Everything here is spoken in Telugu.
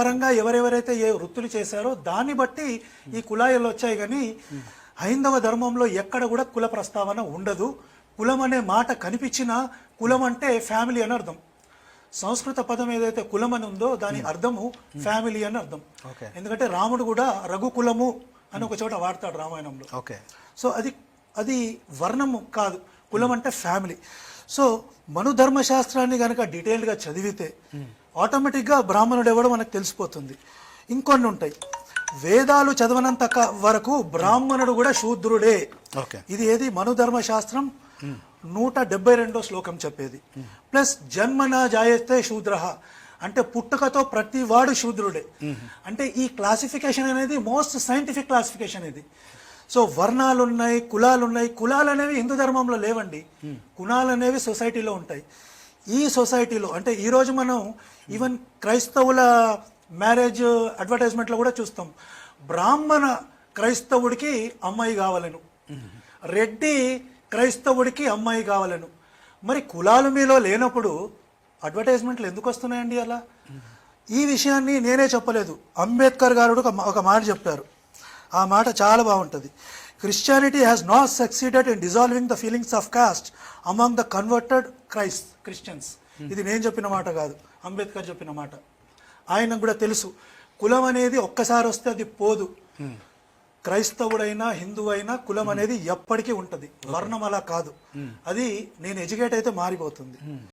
పరంగా ఎవరెవరైతే ఏ వృత్తులు చేశారో దాన్ని బట్టి ఈ కులాయిలు వచ్చాయి కానీ హైందవ ధర్మంలో ఎక్కడ కూడా కుల ప్రస్తావన ఉండదు. కులం అనే మాట కనిపించినా కులం అంటే ఫ్యామిలీ అని అర్థం. సంస్కృత పదం ఏదైతే కులం అని ఉందో దాని అర్థము ఫ్యామిలీ అని అర్థం. ఎందుకంటే రాముడు కూడా రఘుకులము అని ఒక చోట వాడతాడు రామాయణంలో. ఓకే. సో అది అది వర్ణము కాదు. కులం అంటే ఫ్యామిలీ. సో మను ధర్మశాస్త్రాన్ని కనుక డీటెయిల్డ్గా చదివితే ఆటోమేటిక్గా బ్రాహ్మణుడు ఎవడో మనకు తెలిసిపోతుంది. ఇంకొన్ని ఉంటాయి. వేదాలు చదవనంత వరకు బ్రాహ్మణుడు కూడా శూద్రుడే. ఓకే. ఇది ఏది? మను ధర్మశాస్త్రం నూట డెబ్బై రెండో శ్లోకం చెప్పేది. ప్లస్ జన్మన జాయస్తే శూద్ర. అంటే పుట్టుకతో ప్రతి వాడు శూద్రుడే అంటే ఈ క్లాసిఫికేషన్ అనేది మోస్ట్ సైంటిఫిక్ క్లాసిఫికేషన్ ఇది. సో వర్ణాలు ఉన్నాయి కులాలు ఉన్నాయి కులాలు అనేవి హిందూ ధర్మంలో లేవండి. కులాలు అనేవి సొసైటీలో ఉంటాయి. ఈ సొసైటీలో అంటే ఈ రోజు మనం ఈవెన్ క్రైస్తవుల మ్యారేజ్ అడ్వర్టైజ్మెంట్లో కూడా చూస్తాం. బ్రాహ్మణ క్రైస్తవుడికి అమ్మాయి కావాలను. రెడ్డి క్రైస్తవుడికి అమ్మాయి కావాలను. మరి కులాలు మీలో లేనప్పుడు అడ్వర్టైజ్మెంట్లు ఎందుకు వస్తున్నాయండి అలా? ఈ విషయాన్ని నేనే చెప్పలేదు. అంబేద్కర్ గారు ఒక మాట చెప్పారు. ఆ మాట చాలా బాగుంటుంది. Christianity has not succeeded in dissolving the feelings of caste among the converted Christ Christians ఇది నేను చెప్పిన మాట కాదు. అంబేద్కర్ చెప్పిన మాట. ఆయనకు కూడా తెలుసు. కులం అనేది ఒక్కసారి వస్తే అది పోదు. క్రైస్తవుడైనా హిందువైనా కులం అనేది ఎప్పటికీ ఉంటది. వర్ణం అలా కాదు. అది నేను ఎడ్యుకేట్ అయితే మారిపోతుంది.